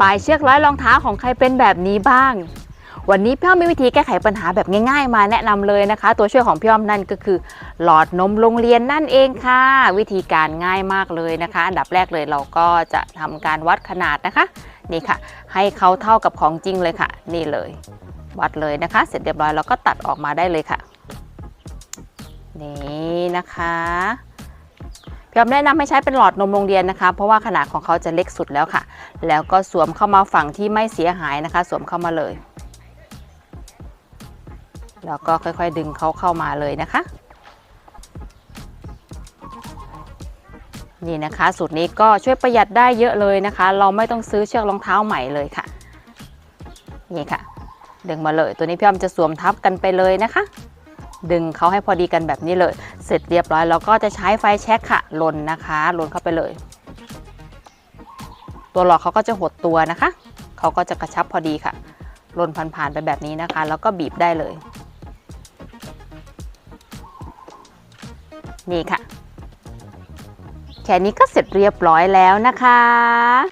ปลายเชือกร้อยรองเท้าของใครเป็นแบบนี้บ้าง วันนี้พี่อ้อมมีวิธีแก้ไขปัญหาแบบง่าย ๆ มาแนะนำเลยนะคะ ตัวช่วยของพี่อ้อมนั่นก็คือ หลอดนมโรงเรียนนั่นเองค่ะ วิธีการง่ายมากเลยนะคะ อันดับแรกเลยเราก็จะทำการวัดขนาดนะคะ นี่ค่ะ ให้เขาเท่ากับของจริงเลยค่ะ นี่เลย วัดเลยนะคะ เสร็จเรียบร้อยเราก็ตัดออกมาได้เลยค่ะ นี่นะคะ พี่ออมแนะนำให้ใช้เป็นหลอดนมโรงเรียนนะคะ เพราะว่าขนาดของเขาจะเล็กสุดแล้วค่ะ แล้วก็สวมเข้ามาฝั่งที่ไม่เสียหายนะคะ สวมเข้ามาเลย แล้วก็ค่อยๆดึงเขาเข้ามาเลยนะคะนี่นะคะ สูตรนี้ก็ช่วยประหยัดได้เยอะเลยนะคะ เราไม่ต้องซื้อเชือกรองเท้าใหม่เลยค่ะ นี่ค่ะ ดึงมาเลย ตัวนี้พี่อ้อมจะสวมทับกันไปเลยนะคะ ดึงเขาให้พอดีกันแบบนี้เลย เสร็จเรียบร้อยเราก็จะใช้ไฟแช็กค่ะลนนะคะลนเข้าไปเลย ตัวหลอดเขาก็จะหดตัวนะคะเขาก็จะกระชับพอดีค่ะลนผ่านๆไปแบบนี้นะคะ แล้วก็บีบได้เลย นี่ค่ะแค่นี้ก็เสร็จเรียบร้อยแล้วนะคะ